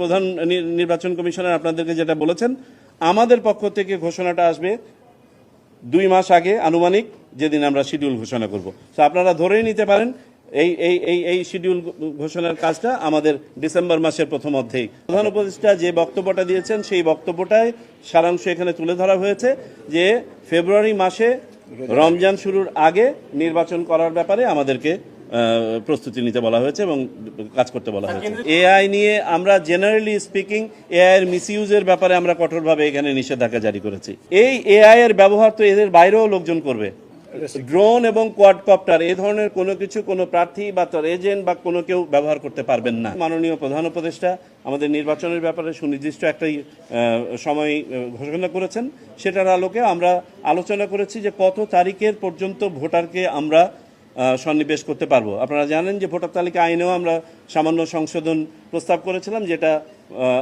প্রধান নির্বাচন কমিশনার আপনাদেরকে যেটা বলেছেন, আমাদের পক্ষ থেকে ঘোষণাটা আসবে দুই মাস আগে আনুমানিক, যেদিন আমরা শিডিউল ঘোষণা করব। তো আপনারা ধরেই নিতে পারেন, এই এই এই এই শিডিউল ঘোষণার কাজটা আমাদের ডিসেম্বর মাসের প্রথম অর্ধেই। প্রধান উপদেষ্টা যে বক্তব্যটা দিয়েছেন, সেই বক্তব্যটায় সারাংশ এখানে তুলে ধরা হয়েছে যে ফেব্রুয়ারি মাসে রমজান শুরুর আগে নির্বাচন করার ব্যাপারে আমাদেরকে প্রস্তুতি নিতে বলা হয়েছে এবং কাজ করতে বলা হয়েছে। এআই নিয়ে আমরা জেনারেলি স্পিকিং এআই এর মিসইউজের ব্যাপারে আমরা কঠোরভাবে এখানে নিষেধাজ্ঞা জারি করেছি। এই এআই এর ব্যবহার তো এদের বাইরেও লোকজন করবে। ড্রোন এবং কোয়াডকপ্টার এই ধরনের কোনো কিছু কোনো প্রার্থী বা তার এজেন্ট বা কোনো কেউ ব্যবহার করতে পারবেন না। মাননীয় প্রধান উপদেষ্টা আমাদের নির্বাচনের ব্যাপারে সুনির্দিষ্ট একটাই সময় ঘোষণা করেছেন। সেটার আলোকে আমরা আলোচনা করেছি যে কত তারিখের পর্যন্ত ভোটারকে আমরা সন্নিবেশ করতে পারব। আপনারা জানেন যে ভোটার তালিকা আইনেও আমরা সামান্য সংশোধন প্রস্তাব করেছিলাম যেটা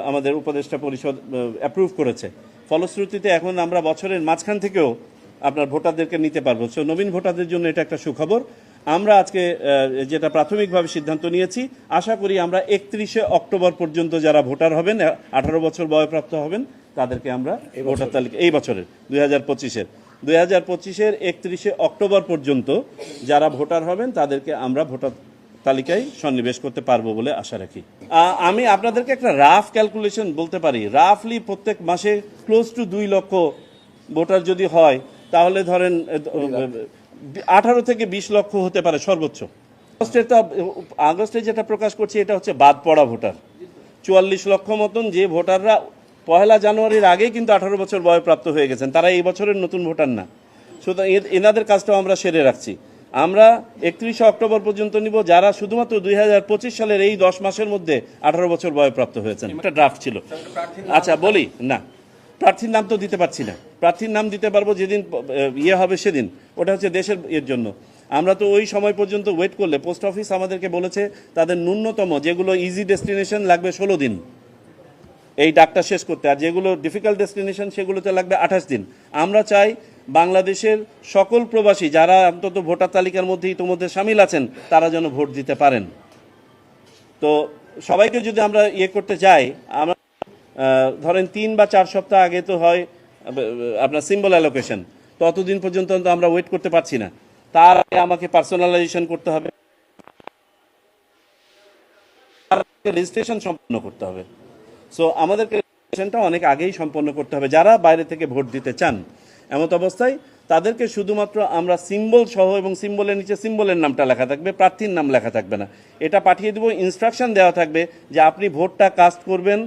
আমাদের উপদেষ্টা পরিষদ অ্যাপ্রুভ করেছে। ফলশ্রুতিতে এখন আমরা বছরের মাঝখান থেকেও আপনার ভোটারদেরকে নিতে পারব। সো নবীন ভোটারদের জন্য এটা একটা সুখবর। আমরা আজকে যেটা প্রাথমিকভাবে সিদ্ধান্ত নিয়েছি আশা করি আমরা একত্রিশে অক্টোবর পর্যন্ত যারা ভোটার হবেন আঠারো বছর বয়প্রাপ্ত হবেন তাদেরকে আমরা ভোটার তালিকা এই বছরের দুই হাজার পঁচিশের। দুই হাজার পঁচিশের একত্রিশে অক্টোবর পর্যন্ত যারা ভোটার হবেন তাদেরকে আমরা ভোটার তালিকায় সন্নিবেশ করতে পারব বলে আশা রাখি। আমি আপনাদেরকে একটা রাফ ক্যালকুলেশন বলতে পারি। রাফলি প্রত্যেক মাসে ক্লোজ টু দুই লক্ষ ভোটার যদি হয় তাহলে ধরেন আঠারো থেকে বিশ লক্ষ হতে পারে সর্বোচ্চ। আগস্টের তো আগস্টে যেটা প্রকাশ করছি এটা হচ্ছে বাদ পড়া ভোটার। চুয়াল্লিশ লক্ষ মতন যে ভোটাররা পয়লা জানুয়ারির আগেই কিন্তু আঠারো বছর বয়প্রাপ্ত হয়ে গেছেন। তারা এই বছরের নতুন ভোটার না। সুতরাং এনাদের কাজটাও আমরা সেরে রাখছি। আমরা একত্রিশে অক্টোবর পর্যন্ত নিব, যারা শুধুমাত্র দুই হাজার পঁচিশ সালের এই দশ মাসের মধ্যে আঠারো বছর বয়প্রাপ্ত হয়েছেন। একটা ড্রাফট ছিল। আচ্ছা বলি, না। প্রার্থীর নাম তো দিতে পারছি না। প্রার্থীর নাম দিতে পারব যেদিন ইয়ে হবে সেদিন। ওটা হচ্ছে দেশের এর জন্য। আমরা তো ওই সময় পর্যন্ত ওয়েট করলে পোস্ট অফিস আমাদেরকে বলেছে, তাদের ন্যূনতম যেগুলো ইজি ডেস্টিনেশন লাগবে ষোলো দিন। এই ডাকটা শেষ করতে। আর যেগুলো ডিফিকাল্ট ডেস্টিনেশন সেগুলোতে লাগবে আঠাশ দিন। আমরা চাই বাংলাদেশের সকল প্রবাসী, যারা অন্তত ভোটার তালিকার মধ্যে ইতিমধ্যে সামিল আছেন, তারা যেন ভোট দিতে পারেন। তো সবাইকে যদি আমরা ইয়ে করতে যাই, আমরা ধরেন তিন বা চার সপ্তাহ আগে তো হয় আপনার সিম্বল অ্যালোকেশন ততদিন পর্যন্ত আমরা ওয়েট করতে পারছি না। তার আগে আমাকে পার্সোনালাইজেশন করতে হবে। রেজিস্ট্রেশন সম্পন্ন করতে হবে। সো আমাদেরকে রেজিস্ট্রেশনটা অনেক আগেই সম্পন্ন করতে হবে। যারা বাইরে থেকে ভোট দিতে চান এমত অবস্থায় তাদেরকে শুধুমাত্র আমরা সিম্বল সহ এবং সিম্বলের নিচে সিম্বলের নামটা লেখা থাকবে প্রার্থীর নাম লেখা থাকবে না। এটা পাঠিয়ে দেবো ইনস্ট্রাকশন দেওয়া থাকবে যে আপনি ভোটটা কাস্ট করবেন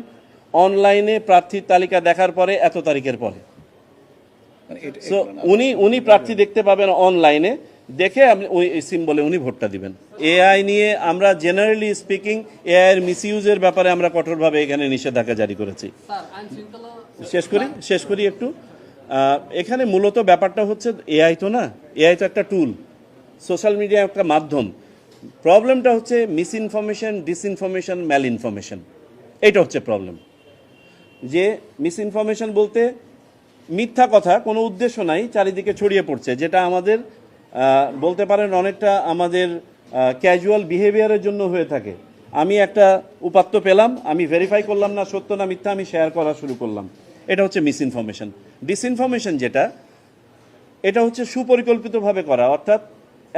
অনলাইনে প্রার্থীর তালিকা দেখার পরে এত তারিখের পরে। মানে সো উনি উনি প্রার্থী দেখতে পাবেন অনলাইনে দেখে আপনি ওই সিম্বলে উনি ভোটটা দিবেন। এআই নিয়ে আমরা জেনারেলি স্পিকিং এআই এর মিসইউজের ব্যাপারে আমরা কঠোরভাবে এখানে নিষেধাজ্ঞা জারি করেছি। শেষ করি শেষ করি একটু। এখানে মূলত ব্যাপারটা হচ্ছে এআই তো না এআই তো একটা টুল সোশ্যাল মিডিয়া একটা মাধ্যম। প্রবলেমটা হচ্ছে misinformation disinformation malinformation এইটা হচ্ছে প্রবলেম যে মিস ইনফরমেশন বলতে মিথ্যা কথা কোনো উদ্দেশ্য নাই চারিদিকে ছড়িয়ে পড়ছে যেটা আমাদের বলতে পারেন অনেকটা আমাদের ক্যাজুয়াল বিহেভিয়ারের জন্য হয়ে থাকে। আমি একটা উপাত্ত পেলাম, আমি ভেরিফাই করলাম না সত্য না মিথ্যা, আমি শেয়ার করা শুরু করলাম। এটা হচ্ছে মিস ইনফরমেশন ডিসইনফরমেশন যেটা, এটা হচ্ছে সুপরিকল্পিতভাবে করা, অর্থাৎ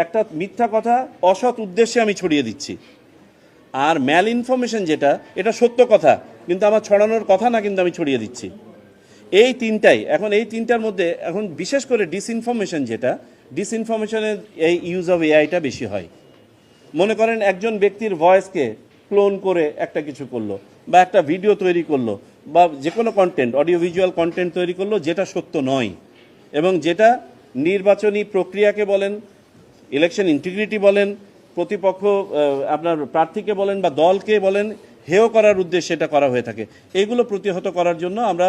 একটা মিথ্যা কথা অসৎ উদ্দেশ্যে আমি ছড়িয়ে দিচ্ছি। আর ম্যাল ইনফরমেশন যেটা, এটা সত্য কথা, কিন্তু আমার ছড়ানোর কথা না কিন্তু আমি ছড়িয়ে দিচ্ছি। এই তিনটাই, এখন এই তিনটার মধ্যে, এখন বিশেষ করে ডিসইনফরমেশন যেটা ডিসইনফরমেশনের এই ইউজ অফ এআইটা বেশি হয়। মনে করেন একজন ব্যক্তির ভয়েসকে ক্লোন করে একটা কিছু করল, বা একটা ভিডিও তৈরি করল, বা যে কোনো কন্টেন্ট অডিও ভিজুয়াল কন্টেন্ট তৈরি করল, যেটা সত্য নয়। এবং যেটা নির্বাচনী প্রক্রিয়াকে বলেন ইলেকশন ইন্টিগ্রিটি বলেন, প্রতিপক্ষ আপনার প্রার্থীকে বলেন, বা দলকে বলেন হেয় করার উদ্দেশ্যে এটা করা হয়ে থাকে। এগুলো প্রতিহত করার জন্য আমরা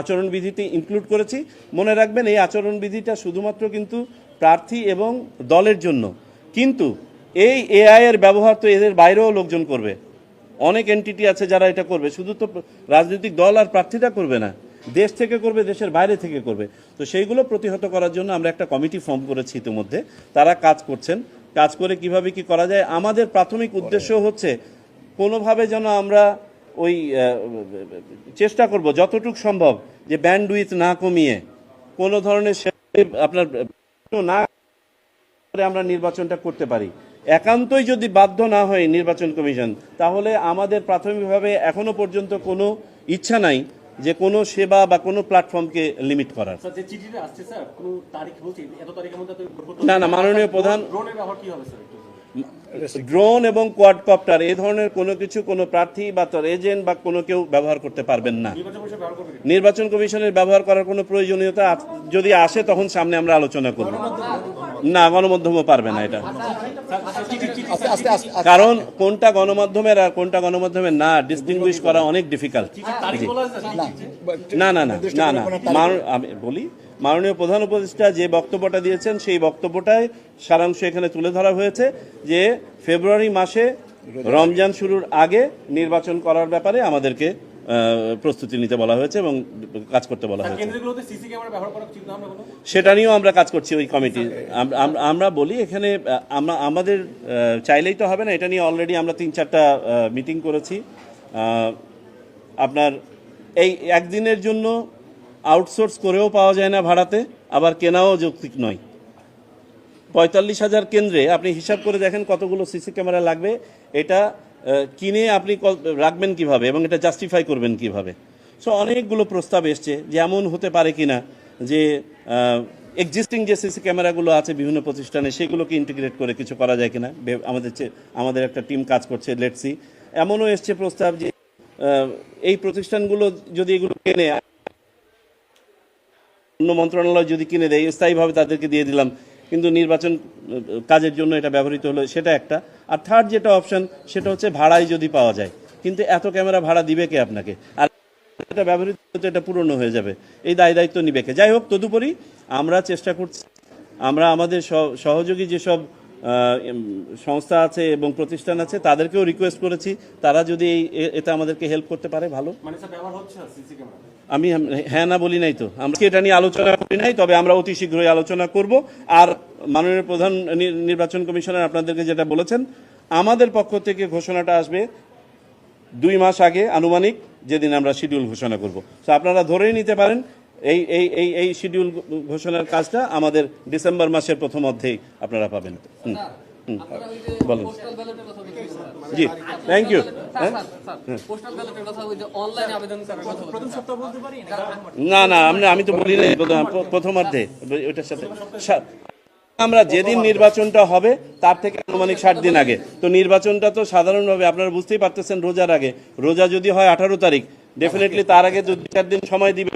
আচরণবিধিতে ইনক্লুড করেছি। মনে রাখবেন, এই আচরণবিধিটা শুধুমাত্র কিন্তু প্রার্থী এবং দলের জন্য। কিন্তু এই এআই এর ব্যবহার তো এদের বাইরেও লোকজন করবে। অনেক এনটিটি আছে যারা এটা করবে। শুধু তো রাজনৈতিক দল আর প্রার্থীরা করবে না। দেশ থেকে করবে, দেশের বাইরে থেকে করবে। তো সেইগুলো প্রতিহত করার জন্য আমরা একটা কমিটি ফর্ম করেছি ইতিমধ্যে। তারা কাজ করছেন। কাজ করে কীভাবে কি করা যায়? আমাদের প্রাথমিক উদ্দেশ্য হচ্ছে কোনোভাবে যেন আমরা ওই চেষ্টা করব যতটুক সম্ভব যে ব্যান্ড উইথ না কমিয়ে কোনো ধরনের সে- আপনার না করে আমরা নির্বাচনটা করতে পারি। একান্তই যদি বাধ্য না হয় নির্বাচন কমিশন তাহলে আমাদের প্রাথমিকভাবে এখনও পর্যন্ত কোনো ইচ্ছা নাই যে কোনো সেবা বা কোনো প্ল্যাটফর্মকে লিমিট করার না, না, মাননীয় প্রধান- ড্রোন এবং কোয়াডকপ্টার এই ধরনের কোনো কিছু কোনো প্রার্থী বা তার এজেন্ট বা কোনো কেউ ব্যবহার করতে পারবেন না? নির্বাচন কমিশনের ব্যবহার করার কোনো প্রয়োজনীয়তা যদি আসে তখন সামনে আমরা আলোচনা করব না গণমাধ্যমও পারবে না এটা কারণ কোনটা গণমাধ্যমের আর কোনটা গণমাধ্যমের না ডিস্টিংগুইশ করা অনেক ডিফিকাল্ট না, না না না না আমি বলি মাননীয় প্রধান উপদেষ্টা যে বক্তব্যটা দিয়েছেন সেই বক্তব্যটায় সারাংশ এখানে তুলে ধরা হয়েছে যে ফেব্রুয়ারি মাসে রমজান শুরুর আগে নির্বাচন করার ব্যাপারে আমাদেরকে প্রস্তুতি নিতে বলা হয়েছে এবং কাজ করতে বলা হয়েছে। সেটা নিয়েও আমরা কাজ করছি ওই কমিটি। আম- আম- আমরা বলি এখানে আমরা আমাদের চাইলেই তো হবে না এটা নিয়ে অলরেডি আমরা তিন চারটা মিটিং করেছি। আপনার এই একদিনের জন্য আউটসোর্স করেও পাওয়া যায় না ভাড়াতে আবার কেনাও যৌক্তিক নয়। পঁয়তাল্লিশ হাজার কেন্দ্রে আপনি হিসাব করে দেখেন কতগুলো সিসি ক্যামেরা লাগবে। এটা কিনে আপনি ক- রাখবেন কীভাবে এবং এটা জাস্টিফাই করবেন কীভাবে? সো অনেকগুলো প্রস্তাব এসছে যে এমন হতে পারে কিনা যে এক্সিস্টিং যে সিসি ক্যামেরাগুলো আছে বিভিন্ন প্রতিষ্ঠানে, সেগুলোকে ইন্টিগ্রেট করে কিছু করা যায় কিনা? আমাদের আমাদের একটা টিম কাজ করছে লেটসি এমনও এসছে প্রস্তাব যে এই প্রতিষ্ঠানগুলো যদি এগুলো কেনে, অন্য মন্ত্রণালয় যদি কিনে দেয়, স্থায়ীভাবে তাদেরকে দিয়ে দিলাম। কিন্তু নির্বাচন, কাজের জন্য এটা ব্যবহৃত হলো, সেটা একটা। আর থার্ড যেটা অপশন সেটা হচ্ছে ভাড়াই যদি পাওয়া যায়। কিন্তু এত ক্যামেরা ভাড়া দিবে কে আপনাকে? আর এটা ব্যবহৃত হতে এটা পুরনো হয়ে যাবে। এই দায় দায়িত্ব নিবে কে? যাই হোক, তদুপরি আমরা চেষ্টা করছি। আমরা আমাদের সহ- সহযোগী যেসব সংস্থা আছে এবং প্রতিষ্ঠান আছে তাদেরকেও রিকোয়েস্ট করেছি। তারা যদি এই এ- এতে আমাদেরকে হেল্প করতে পারে ভালো। মানে আমি হ্যাঁ না বলি নাই তো। আমরা কি এটা নিয়ে আলোচনা করি নাই তবে আমরা অতি শীঘ্রই আলোচনা করব। আর মাননীয় প্রধান নির্বাচন কমিশনার আপনাদেরকে যেটা বলেছেন আমাদের পক্ষ থেকে ঘোষণাটা আসবে দুই মাস আগে আনুমানিক যেদিন আমরা শিডিউল ঘোষণা করব। তো আপনারা ধরেই নিতে পারেন এই এই এই এই শিডিউল ঘোষণার কাজটা আমাদের ডিসেম্বর মাসের প্রথম অর্ধেই আপনারা পাবেন। হুম, জি থ্যাংক ইউ না না আমরা আমি তো বলি নাই প্রথম- প্রথমার্ধে ওইটার সাথে। আমরা যেদিন নির্বাচনটা হবে তার থেকে আনুমানিক ষাট দিন আগে। তো নির্বাচনটা তো সাধারণভাবে আপনারা বুঝতেই পারতেছেন রোজার আগে। রোজা যদি হয় আঠারো তারিখ ডেফিনেটলি তার আগে দু চার দিন সময় দিবে।